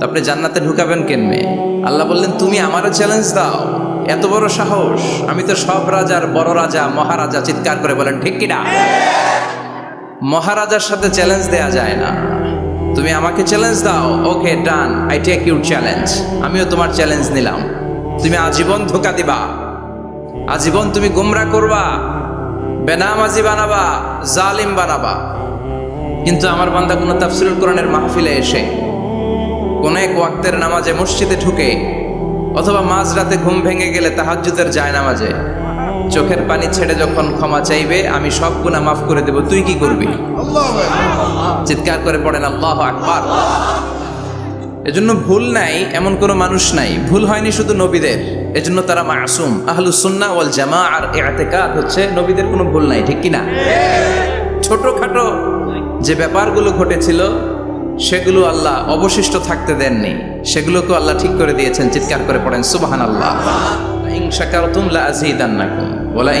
তো আপনি জান্নাতে ঢুকাবেন কেনমে আল্লাহ বললেন, তুমি আমারও চ্যালেঞ্জ দাও। এত বড় সাহস। আমি তো সব রাজার বড় রাজা, মহারাজা চিৎকার করে বলেন, ঠিক কিনা মহারাজার সাথে চ্যালেঞ্জ দেয়া যায় না। তুমি আমাকে চ্যালেঞ্জ দাও? Okay done I take your challenge আমিও তোমার চ্যালেঞ্জ নিলাম। তুমি আজীবন ধোকা দিবা। আজীবন তুমি গুমরা করবা। বেনামাজি বানাবা। জালিম বানাবা। কিন্তু আমার বান্দা কোনো তাফসিরুল কোরআনের মাহফিলে এসে কোন এক ওয়াক্তের নামাজে মসজিদে ঢুকে অথবা মাঝরাতে ঘুম ভেঙে গেলে তাহাজ্জুদের যায় নামাজে চোখের পানি ছেড়ে যখন ক্ষমা চাইবে, আমি সব গুণা মাফ করে দেব। তুই কি করবি? চিৎকার করে পড়েন, আল্লাহ আকবার। এজন্য ভুল নাই, এমন কোনো মানুষ নাই। ভুল হয়নি শুধু নবীদের। এজন্য তারা মাসুম। আহলুস সুন্নাহ ওয়াল জামা আর ইআতিকাদ হচ্ছে, নবীদের কোনো ভুল নাই, ঠিক কি না? ছোটখাটো যে ব্যাপারগুলো ঘটেছিল সেগুলো আল্লাহ অবশিষ্ট থাকতে দেননি। সেগুলোকে আল্লাহ ঠিক করে দিয়েছেন, চিৎকার করে পড়েন সুবাহান আল্লাহ লা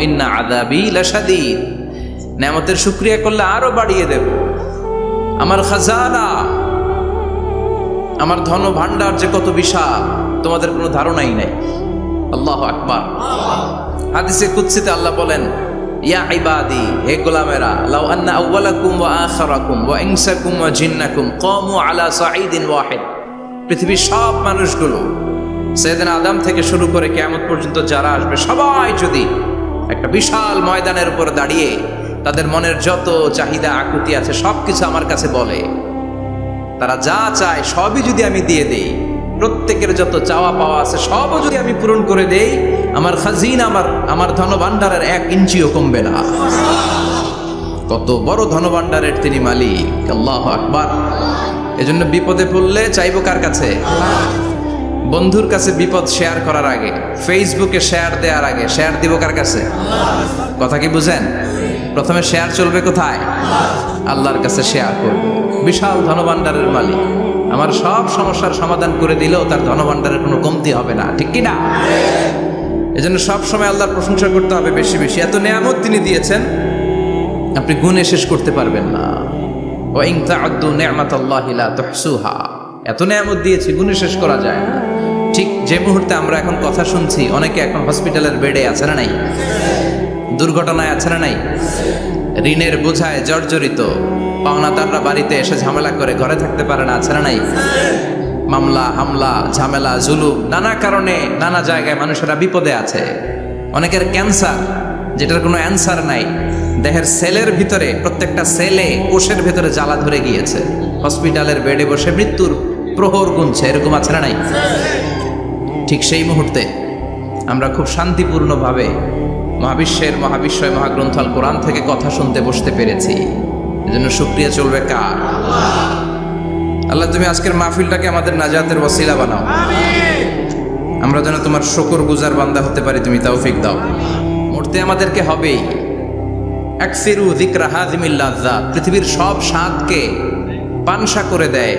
ইন্না আযাবি লাশাদীদ। নেয়ামতের শুকরিয়া করলে বাড়িয়ে দেব। আমার আমার ধন ভান্ডার যে কত তোমাদের কোনো ধারণাই নাই। আল্লাহ আকবার। হাদিসে আল্লাহ বলেন ইয়া ইবাদি, হে গোলামেরা, লাউ আন্না আউওয়ালাকুম ওয়া আখিরাকুম ওয়া ইনসাকুম ওয়া জিন্নাকুম কামু আলা সাঈদিন ওয়াহিদ। পৃথিবীর সব মানুষগুলো সৈয়দনা আদম থেকে শুরু করে কিয়ামত পর্যন্ত যারা আসবে, সবাই যদি একটা বিশাল ময়দানের উপর দাঁড়িয়ে তাদের মনের যত চাহিদা, আকুতি আছে, সবকিছু আমার কাছে বলে, তারা যা চায় সবই যদি আমি দিয়ে দেই, প্রত্যেকের যত চাওয়া পাওয়া আছে, সবও যদি আমি পূরণ করে দেই আমার খাজিন আমার আমার ধনভাণ্ডারের এক ইঞ্চিও কমবে না। কত বড় ধনভাণ্ডারের তিনি মালিক। আল্লাহ আকবার। এজন্য বিপদে পড়লে চাইব কার কাছে? বন্ধুর কাছে বিপদ শেয়ার করার আগে ফেসবুকে শেয়ার দেওয়ার আগে শেয়ার দিব কার কাছে? কথা কি বুঝেন? প্রথমে শেয়ার চলবে কোথায়? আল্লাহর কাছে শেয়ার করব। বিশাল ধনভাণ্ডারের মালিক। আমার সব সমস্যার সমাধান করে দিলেও তার ধনভাণ্ডারের কোনো কমতি হবে না। ঠিক কি না? এজন্য সব সময় আল্লাহর প্রশংসা করতে হবে বেশি বেশি। এত নেয়ামত তিনি দিয়েছেন, আপনি গুণে শেষ করতে পারবেন না। ও ইং তাআদ্দু নি'মাতাল্লাহি লা তুহসুহা। এত নেয়ামত দিয়েছি, গুণে শেষ করা যায় না। ঠিক যে মুহূর্তে আমরা এখন কথা শুনছি, অনেকে এখন হসপিটালের বেডে আছে না নাই? দুর্ঘটনায় আছে না নাই? ঋণের বোঝায় জর্জরিত। পাওনাদাররা বাড়িতে এসে ঝামেলা করে, ঘরে থাকতে পারে না, আছে না নাই? মামলা, হামলা, ঝামেলা, জুলুম, নানা কারণে নানা জায়গায় মানুষেরা বিপদে আছে। অনেকের ক্যান্সার, যেটার কোনো অ্যান্সার নাই। দেহের সেলের ভিতরে, প্রত্যেকটা সেলে কোষের ভিতরে জ্বালা ধরে গিয়েছে। হসপিটালের বেডে বসে মৃত্যুর প্রহর গুনছে, এরকম আছে না নাই? ঠিক সেই মুহূর্তে আমরা খুব শান্তিপূর্ণভাবে মহাবিশ্বের মহাবিশ্বয় মহাগ্রন্থ আল কোরআন থেকে কথা শুনতে বসতে পেরেছি। এজন্য শুক্রিয়া চলবে কার? আল্লাহ তুমি আজকের মাহফিলটাকে আমাদের নাজাতের ওসিলা বানাও। আমরা যেন তোমার শকর গুজার বান্দা হতে পারি তুমি তৌফিক দাও। মরতে আমাদেরকে হবেই। একসিরু যিকরা হাজিমিল্লাহ পৃথিবীর সব স্বাদকে পানসা করে দেয়।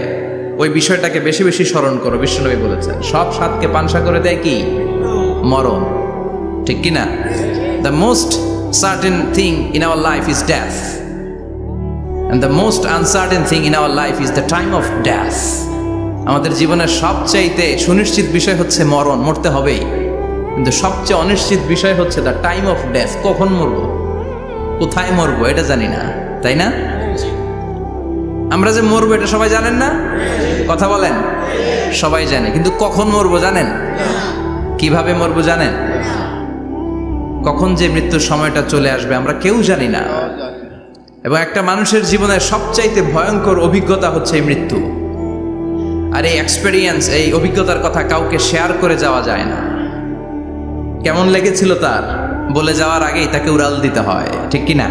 ওই বিষয়টাকে বেশি বেশি স্মরণ করো বিশ্বনবী বলেছেন। সব স্বাদকে পানসা করে দেয় কি? মরণ। ঠিক কি না the most certain thing in our life is death and the most uncertain thing in our life is the time of death আমাদের জীবনের সবচাইতে সুনিশ্চিত বিষয় হচ্ছে মরণ, মরতে হবেই। কিন্তু সবচেয়ে অনিশ্চিত বিষয় হচ্ছে দ্য টাইম অফ ডেথ কখন মরবো? কোথায় মরবো? এটা জানি না। তাই না? আমরা যে মরবো, এটা সবাই জানেন না? কথা বলেন। সবাই জানে। কিন্তু কখন মরবো জানেন? কীভাবে মরবো জানেন? কখন যে মৃত্যুর সময়টা চলে আসবে আমরা কেউ জানি না। এবং একটা মানুষের জীবনের সবচাইতে ভয়ঙ্কর অভিজ্ঞতা হচ্ছে এই মৃত্যু আর এই এক্সপেরিয়েন্স এই অভিজ্ঞতার কথা কাউকে শেয়ার করে যাওয়া যায় না কেমন লেগেছিল তার বলে যাওয়ার আগেই তাকে উড়াল দিতে হয় ঠিক কি না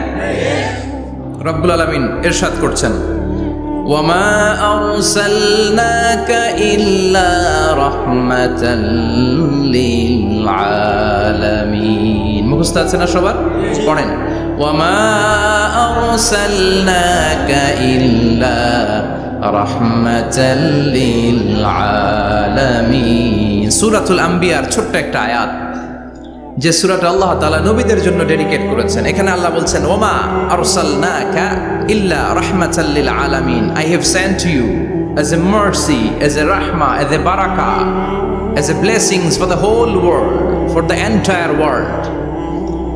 রব্বুল আলমিন এরশাদ করছেন وما أرسلناك إلا رحمة للعالمين মুখস্থ আছে না সবার পড়েন وما أرسلناك إلا رحمة للعالمين সূরাতুল আম্বিয়ার ছোট্ট একটা আয়াত যে সুরাটা আল্লাহ তাআলা নবীদের জন্য ডেডিকেট করেছেন এখানে আল্লাহ বলছেন ওমা আরসালনাকা ইল্লা রাহমাতাল লিল আলামিন I have sent you as a mercy as a rahma as a baraka as a blessings for the whole world for the entire world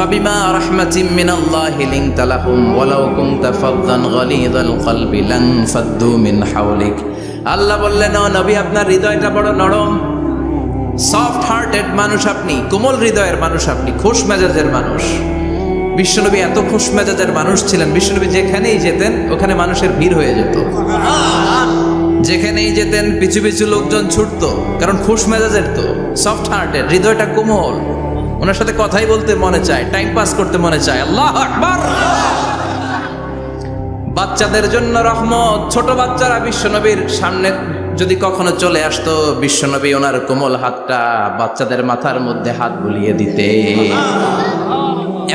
ফাবিমা রাহমাতিম মিনাল্লাহি লিনতা লাহুম ওয়ালাউ কুনতা ফাদদান গালিযাল কলবি লান ফাদ্দু মিন হাওলিক। আল্লাহ বললেন, ও নবী, আপনার হৃদয়টা বড় নরম। সফট হার্টেড মানুষ আপনি, কোমল হৃদয়ের মানুষ আপনি, খোশ মেজাজের মানুষ। বিশ্বনবী এত খোশ মেজাজের মানুষ ছিলেন, বিশ্বনবী যেখানেই যেতেন, ওখানে মানুষের ভিড় হয়ে যেত। যেখানেই যেতেন, পিছু পিছু লোকজন ছুটতো, কারণ খুশ মেজাজের তো সফট হার্টের হৃদয়টা কোমল। ওনার সাথে কথাই বলতে মনে চায় টাইম পাস করতে মনে চায়। আল্লাহ আকবার! বাচ্চাদের জন্য রহমত। ছোট বাচ্চারা বিশ্বনবীর সামনে যদি কখনো চলে আসতো, বিশ্বনবী ওনার কোমল হাতটা বাচ্চাদের মাথার মধ্যে হাত বুলিয়ে দিতে।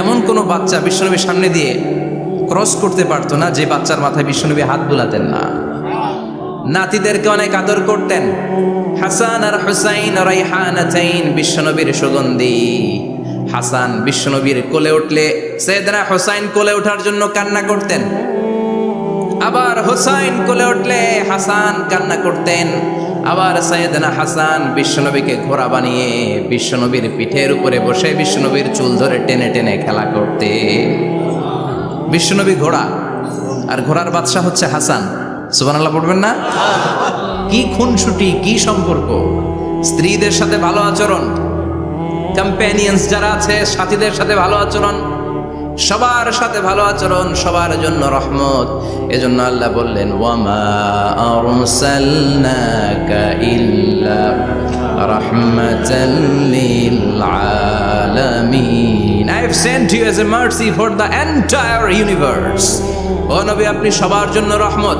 এমন কোনো বাচ্চা বিশ্বনবীর সামনে দিয়ে ক্রস করতে পারতো না, যে বাচ্চার মাথায় বিশ্বনবী হাত বুলাতেন না। নাতিদেরকে অনেক আদর করতেন। হাসান আর হুসাইন রাইহানাতাইন বিশ্বনবীর সুগন্ধি। হাসান বিশ্বনবীর কোলে উঠলে সৈয়দনা হুসাইন কোলে ওঠার জন্য কান্না করতেন। আবার হুসাইন কোলে উঠলে হাসান কান্না করতেন। আবার সৈয়দনা হাসান বিশ্বনবীকে ঘোড়া বানিয়ে বিশ্বনবীর পিঠের উপরে বসে বিশ্বনবীর চুল ধরে টেনে টেনে খেলা করতে বিশ্বনবী ঘোড়া। আর ঘোড়ার বাদশা হচ্ছে হাসান। সুবহানাল্লাহ পড়বেন না? কি খুনসুটি, কি সম্পর্ক? স্ত্রীদের সাথে ভালো আচরণ। কম্প্যানিয়ন্স যারা আছে, সাথীদের সাথে ভালো আচরণ। সবার সাথে ভালো আচরণ, সবার জন্য রহমত। এজন্য আল্লাহ বললেন, ওয়ামা আরসালনাকা ইল্লা রাহমাতাল লিল আলামিন I sent you as a mercy for the entire universe ও নবী, আপনি সবার জন্য রহমত।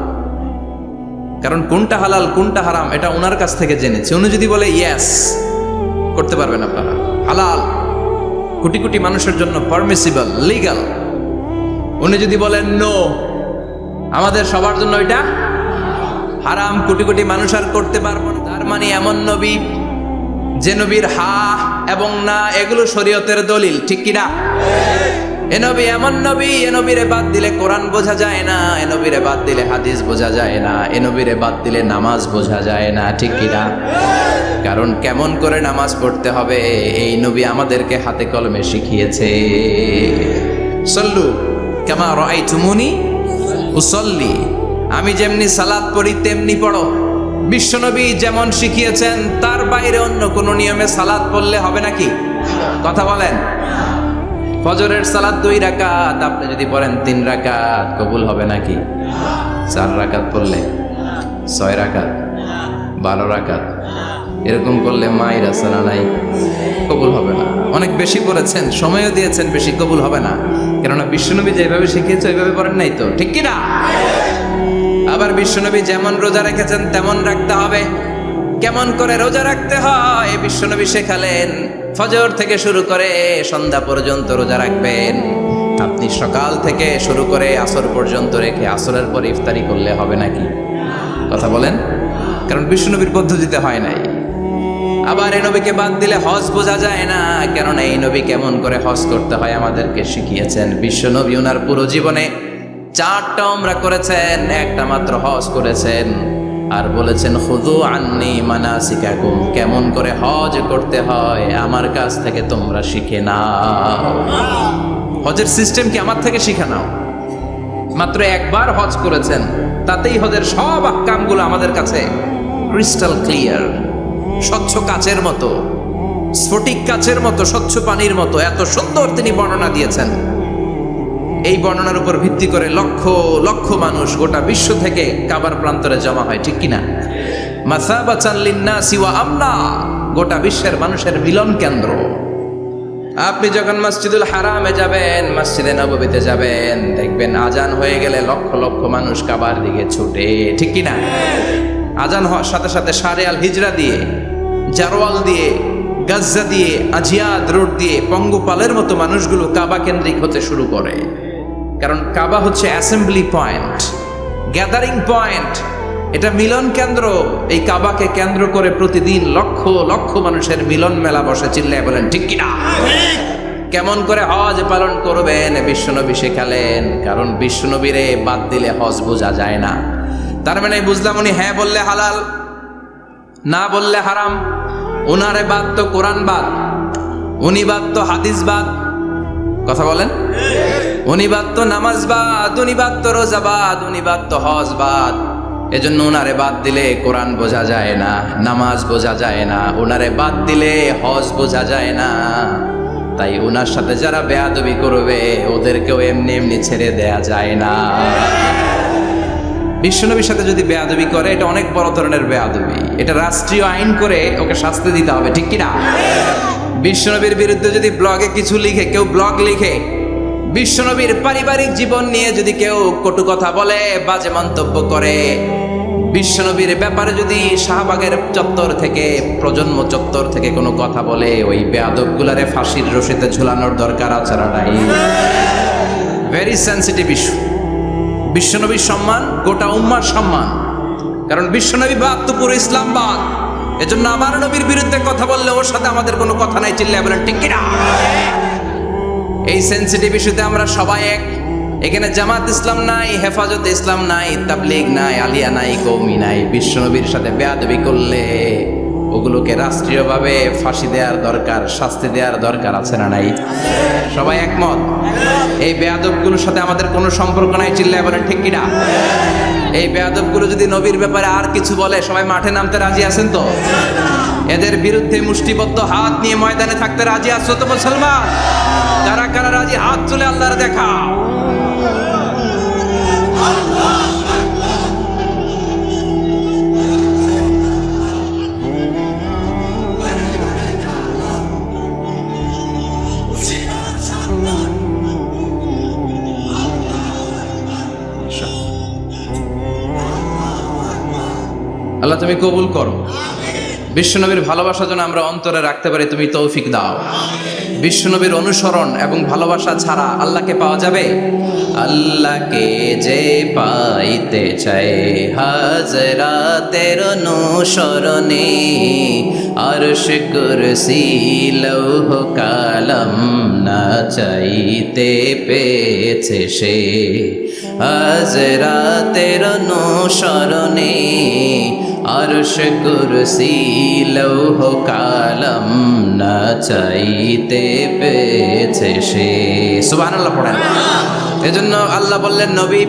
কারণ কোনটা হালাল, কোনটা হারাম, এটা ওনার কাছ থেকে জেনেছে। উনি যদি বলে ইয়েস করতে পারবেন আপনারা। হালাল। কোটি কোটি মানুষের জন্য পারমিসিবল লিগাল উনি যদি বলেন নো আমাদের সবার জন্য এটা হারাম। কোটি কোটি মানুষ আর করতে পারব না। তার মানে এমন নবী, যে নবীর হা এবং না, এগুলো শরীয়তের দলিল। ঠিক কিনা এ নবী এমন নবী, এ বাদ দিলে কোরআন বোঝা যায় না, এ নবীরে বাদ দিলে হাদিস বোঝা যায় না, এ নবীরে বাদ দিলে নামাজ বোঝা যায় না, ঠিক কিনা কারণ কেমন করে নামাজ পড়তে হবে, এই নবী আমাদেরকে হাতে কলমে শিখিয়েছে। সল্লু কেমা রাই তুমুনি উসল্লি। আমি যেমনি সালাদ পড়ি, তেমনি পড়ো। বিশ্বনবী যেমন শিখিয়েছেন, তার বাইরে অন্য কোনো নিয়মে সালাদ পড়লে হবে নাকি? কথা বলেন। ফজরের সালাদ দুই রাকাত। আপনি যদি পড়েন তিন রাকাত, কবুল হবে নাকি? চার রাকাত পড়লে? ছয় রাকাত? বারো রাকাত? এরকম করলে মায়ের আসানা নাই? কবুল হবে না। অনেক বেশি করেছেন সময়ও দিয়েছেন, বেশি কবুল হবে না। কেননা বিশ্বনবী যেভাবে শিখিয়েছে, ওইভাবে পড়েন নাই তো, ঠিক কিনা? আবার বিশ্বনবী যেমন রোজা রেখেছেন, তেমন রাখতে হবে। কেমন করে রোজা রাখতে হয়, বিশ্বনবী শেখালেন। ফজর থেকে শুরু করে সন্ধ্যা পর্যন্ত রোজা রাখবেন। আপনি সকাল থেকে শুরু করে আসর পর্যন্ত রেখে আসরের পর ইফতারি করলে হবে নাকি? কথা বলেন। কারণ বিষ্ণুনবীর পদ্ধতিতে হয় নাই। আবার এই নবীকে বাদ দিলে হজ বোঝা যায় না। কেননা এই নবী কেমন করে হজ করতে হয় আমাদেরকে শিখিয়েছেন। বিশ্ব নবী ওনার পুরো জীবনে চারটা ওমরা করেছেন, একটা মাত্র হজ করেছেন। আর বলেছেন খুদু আন্নি মানাসিকাকুম, কেমন করে হজ করতে হয়? আমার কাছ থেকে তোমরা শিখে নাও। হজের সিস্টেম কি আমার থেকে শিখে নাও? মাত্র একবার হজ করেছেন, তাতেই হজের সব আকামগুলো আমাদের কাছে ক্রিস্টাল ক্লিয়ার স্বচ্ছ কাচের মতো, স্ফটিক কাচের মতো, স্বচ্ছ পানির মতো। এত সুন্দর তিনি বর্ণনা দিয়েছেন। এই বর্ণনার উপর ভিত্তি করে লক্ষ লক্ষ মানুষ গোটা বিশ্ব থেকে কাবার প্রান্তরে জমা হয়, ঠিক কিনা? গোটা বিশ্বের মানুষের মিলন কেন্দ্র। আপনি যখন মসজিদুল হারামে যাবেন, মসজিদে নববীতে যাবেন, দেখবেন আজান হয়ে গেলে লক্ষ লক্ষ মানুষ কাবার দিকে ছুটে, ঠিক কিনা? আজান হওয়ার সাথে সাথে সারে আল হিজরা দিয়ে জারোয়াল দিয়ে, গাজ্জা দিয়ে, আজিয়াদ রোড দিয়ে, পঙ্গপালের মতো মানুষগুলো কাবা কেন্দ্রিক হতে শুরু করে। কারণ কাবা হচ্ছে অ্যাসেম্বলি পয়েন্ট গ্যাদারিং পয়েন্ট এটা মিলন কেন্দ্র। এই কাবাকে কেন্দ্র করে প্রতিদিন লক্ষ লক্ষ মানুষের মিলন মেলা বসে, চিল্লায় বলেন, ঠিক কিনা? কেমন করে হজ পালন করবেন? বিশ্বনবী শেখালেন, কারণ বিশ্বনবীরে বাদ দিলে হজ বোঝা যায় না। তার মানে বুঝলাম উনি হ্যাঁ বললে হালাল, না বললে হারাম। উনারে বাদ তো কোরআন বাদ, উনি বাদ তো হাদিস বাদ। কথা বলেন? উনি বাদ তো নামাজ বাদ তো রোজা বাদ তো হজ বাদ। এজন্য উনারে বাদ দিলে কোরআন বোঝা যায় না, নামাজ বোঝা যায় না, উনারে বাদ দিলে হজ বোঝা যায় না। তাই উনার সাথে যারা বেয়াদবি করবে, ওদেরকেও এমনি এমনি ছেড়ে দেয়া যায় না। বিশ্বনবীর সাথে যদি বেয়াদবি করে, এটা অনেক বড় ধরনের বেয়াদবি। এটা রাষ্ট্রীয় আইন করে ওকে শাস্তি দিতে হবে, ঠিক কিনা? বিশ্বনবীর বিরুদ্ধে যদি ব্লগে কিছু লিখে, কেউ ব্লগ লিখে বিশ্বনবীর পারিবারিক জীবন নিয়ে যদি কেউ কটু কথা বলে, বাজে মন্তব্য করে, বিশ্বনবীর ব্যাপারে যদি শাহবাগের চত্বর থেকে, প্রজন্ম চত্বর থেকে কোনো কথা বলে, ওই বেয়াদবগুলারে ফাঁসির রশিতে ঝুলানোর দরকার না নাই? ভেরি সেন্সিটিভ ইস্যু বিশ্বনবীর সম্মান, গোটা উম্মার সম্মান। কারণ বিশ্বনবী বাদ তো পুরো ইসলাম বাদ এজন্য আমার নবীর বিরুদ্ধে কথা বললে ওর সাথে আমাদের কোনো কথা নাই, চিল্লায় বলেন কিনা? এই সেন্সিটিভ ইস্যুতে আমরা সবাই এক। এখানে জামাত ইসলাম নাই, হেফাজত ইসলাম নাই, তাবলিগ নাই, আলিয়া নাই কৌমি নাই, বিশ্বনবীর সাথে বেয়াদবি করলে ওগুলোকে রাষ্ট্রীয়ভাবে ফাঁসি দেওয়ার দরকার, শাস্তি দেওয়ার দরকার আছে না নাই? সবাই একমত? এই বেয়াদবগুলোর সাথে আমাদের কোনো সম্পর্ক নাই চিল্লায় বলেন, ঠিক কিনা? এই বেয়াদবগুলো যদি নবীর ব্যাপারে আর কিছু বলে, সবাই মাঠে নামতে রাজি আছেন তো? এদের বিরুদ্ধে মুষ্টিবদ্ধ হাত নিয়ে ময়দানে থাকতে রাজি আছো তো মুসলমান? কারা কারা রাজি, হাত তুলে আল্লাহর দেখা। আল্লাহ, তুমি কবুল করো। বিশ্বনবীর ভালোবাসা যেন আমরা অন্তরে রাখতে পারি, তুমি তৌফিক দাও। বিশ্বনবীর অনুসরণ এবং ভালোবাসা ছাড়া আল্লাহকে পাওয়া যাবে? আল্লাহকে যে পাইতে চায় হাজরাতের অনুসরণে। আরশ কুরসি লৌহ কালম না চাইতে পেয়েছে সে। হাজরাতের অনুসরণে আরশ কুরসি কালম না চাইতে পেয়েছে সে। সুবহানাল্লাহ পড়েন। এজন্য আল্লাহ বললেন, নবী,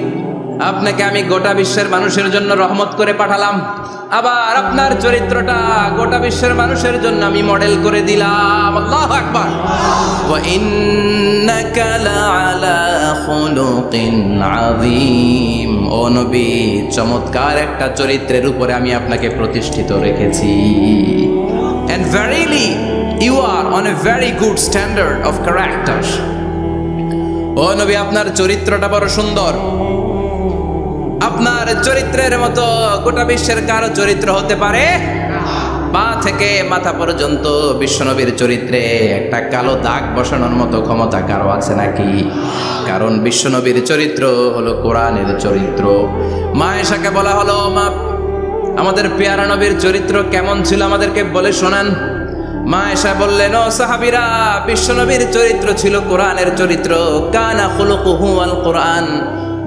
আপনাকে আমি গোটা বিশ্বের মানুষের জন্য রহমত করে পাঠালাম। আবার আপনার চরিত্রটা গোটা বিশ্বের মানুষের জন্য আমি মডেল করে দিলাম। আল্লাহ আকবার। ওয়া ইন্নাকা লাআলা খুলুকিন আযীম। নবী, চমৎকার একটা চরিত্রের উপরে আমি আপনাকে প্রতিষ্ঠিত রেখেছি। And verily you are on a very good standard of character ও নবী, আপনার চরিত্রটা বড় সুন্দর। আপনার চরিত্রের মতো গোটা বিশ্বের কারও চরিত্র হতে পারে? পা থেকে মাথা পর্যন্ত বিশ্বনবীর চরিত্রে একটা কালো দাগ বসানোর মতো ক্ষমতা কারও আছে নাকি? কারণ বিশ্বনবীর চরিত্র হলো কোরআনের চরিত্র। মা এসাকে বলা হলো, মা, আমাদের পেয়ারা নবীর চরিত্র কেমন ছিল আমাদেরকে বলে শোনান। মা এসা বললেন, ও সাহাবিরা, বিশ্বনবীর চরিত্র ছিল কোরআনের চরিত্র। কানা খুলুকুহু আল কোরআন।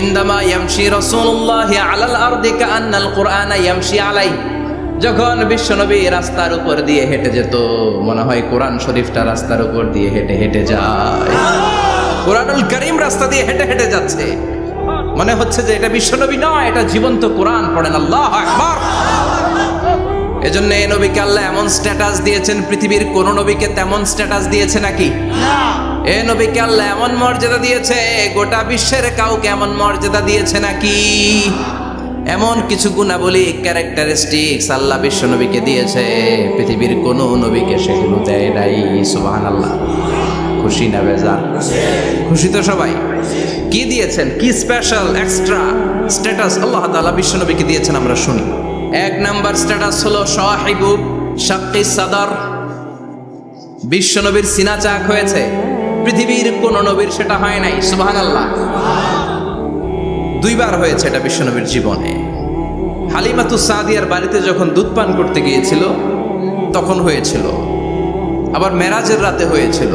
ইন্দামা ইয়ামশি রসুল্লাহ আলাল আরদিকা আন্নাল কোরআন ইয়ামশি আলাই যখন বিশ্বনবী রাস্তার উপর দিয়ে হেঁটে যেত, মনে হয় কোরআন শরীফটা রাস্তার উপর দিয়ে হেঁটে হেঁটে যায়। কোরআনুল করিম রাস্তা দিয়ে হেঁটে হেঁটে যাচ্ছে। মনে হচ্ছে যে এটা বিশ্বনবী নয় এটা জীবন্ত কোরআন, পড়েন আল্লাহ আকবার। এজন্য এই নবীকে আল্লাহ এমন স্ট্যাটাস দিয়েছেন, পৃথিবীর কোন নবীকে তেমন স্ট্যাটাস দিয়েছে নাকি? না। এ নবীকে আল্লাহ এমন মর্যাদা দিয়েছে, গোটা বিশ্বের কাউকে এমন মর্যাদা দিয়েছে নাকি? এমন কিছু গুণাবলী ক্যারেক্টারিস্টিক্স আল্লাহ বিশ্ব নবীকে দিয়েছে, পৃথিবীর কোন নবীকে সেগুলো দেয় নাই সুবাহান আল্লাহ খুশি না বেজার খুশি তো সবাই। কি দিয়েছেন? কি স্পেশাল এক্সট্রা স্ট্যাটাস আল্লাহ তাআলা বিশ্ব নবীকে দিয়েছেন আমরা শুনি। এক নাম্বার স্ট্যাটাস হলো সাহিবু শাক্কি সাদার। বিশ্ব নবীর সিনা চাক হয়েছে। পৃথিবীর কোন নবীর সেটা হয় নাই, সুবহানাল্লাহ। দুইবার হয়েছে এটা বিশ্বনবীর জীবনে। হালিমাতু সাদিয়ার বাড়িতে যখন দুধ পান করতে গিয়েছিল, তখন হয়েছিল। আবার মেরাজের রাতে হয়েছিল।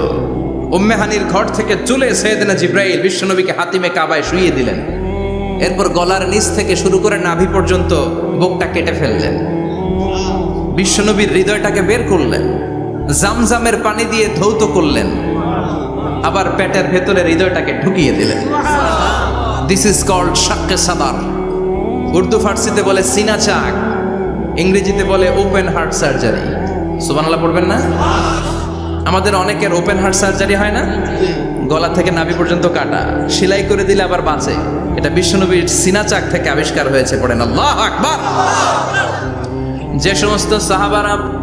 উম্মেহানির ঘর থেকে চলে সৈয়দনা জিব্রাইল বিশ্বনবীকে হাতিমে কাবায় শুইয়ে দিলেন। এরপর গলার নিচ থেকে শুরু করে নাভি পর্যন্ত বুকটা কেটে ফেললেন। বিশ্বনবীর হৃদয়টাকে বের করলেন। জামজামের পানি দিয়ে ধৌত করলেন। আবার পেটের ভেতরে হৃদয়টাকে ঢুকিয়ে দিলেন। দিস ইজ কল্ড শাক্কে সাদার। উর্দু ফার্সিতে বলে সিনা চাক। ইংরেজিতে বলে ওপেন হার্ট সার্জারি। সুবানাল্লাহ পড়বেন না? আমাদের অনেকের ওপেন হার্ট সার্জারি হয় না? গলা থেকে নাভি পর্যন্ত কাটা। সেলাই করে দিলে আবার বাঁচে। এটা বিশ্বনবীর সিনা চাক থেকে আবিষ্কার হয়েছে, পড়েন। আল্লাহ আকবার! যে সমস্ত সাহাবারা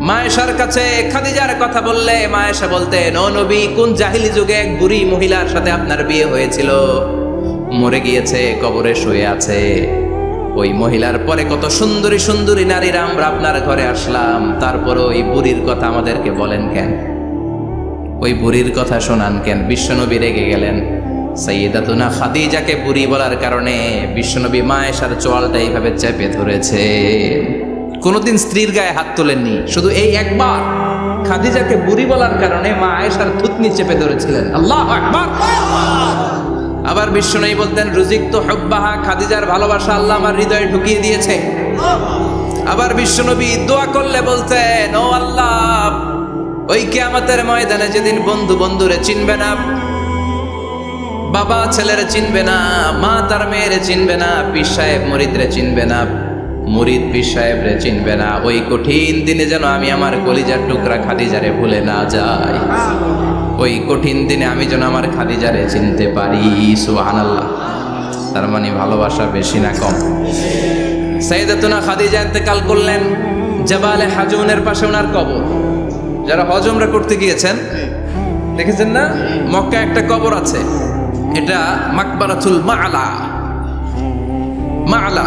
মায়েশার কাছে খাদিজার কথা বললে মায়েশা বলতেন, ও নবী, কোন জাহিলি যুগে এক বুড়ি মহিলার সাথে আপনার বিয়ে হয়েছিল? মরে গিয়েছে, কবরে শুয়ে আছে। ওই মহিলার পরে কত সুন্দরী সুন্দরী নারীরা আমরা আপনার ঘরে আসলাম। তারপর ওই বুড়ির কথা আমাদেরকে বলেন কেন? ওই বুড়ির কথা শোনান কেন? বিশ্বনবী রেগে গেলেন। সাইয়েদাতুনা খাদিজাকে বুড়ি বলার কারণে বিশ্বনবী মায়েশার চোয়ালটা এইভাবে চেপে ধরেছে। কোনোদিন স্ত্রীর গায়ে হাত তোলেননি। শুধু এই একবার। খাদিজাকে বুড়ি বলার কারণে মা আয়েশার থুতনি চেপে ধরেছিলেন। আল্লাহ আকবার। আবার বিশ্বনবী বলতেন, রুজিক তো হব্বাহা, খাদিজার ভালোবাসা আল্লাহ আমার হৃদয়ে ঢুকিয়ে দিয়েছে। আবার বিশ্বনবী দোয়া করলে বলতেন, ও আল্লাহ, ওই কিয়ামতের ময়দানে যেদিন বন্ধু বন্ধুরে চিনবে না, বাবা ছেলেরে চিনবে না, মা তার মেয়েরে চিনবে না, পীর সাহেব মরিদরে চিনবে না মুরিদ পীর সাহেবরে চিনবে না। ওই কঠিন দিনে যেন আমি আমার কলিজার টুকরা খাদিজারে ভুলে না যাই। ওই কঠিন দিনে আমি যেন আমার খাদিজারে চিনতে পারি। সুহান আল্লাহ তার মানে ভালোবাসা বেশি না কম। সাইদাতুনা খাদিজা ইন্তেকাল করলেন জাবালে হাজুনের পাশে ওনার কবর। যারা হজমরা করতে গিয়েছেন, দেখেছেন না? মক্কা একটা কবর আছে। এটা মাকবারাতুল মালা মাআলা।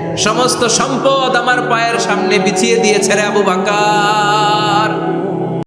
সমস্ত সম্পদ আমার পায়ের সামনে বিছিয়ে দিয়েছে রে আবু বাকা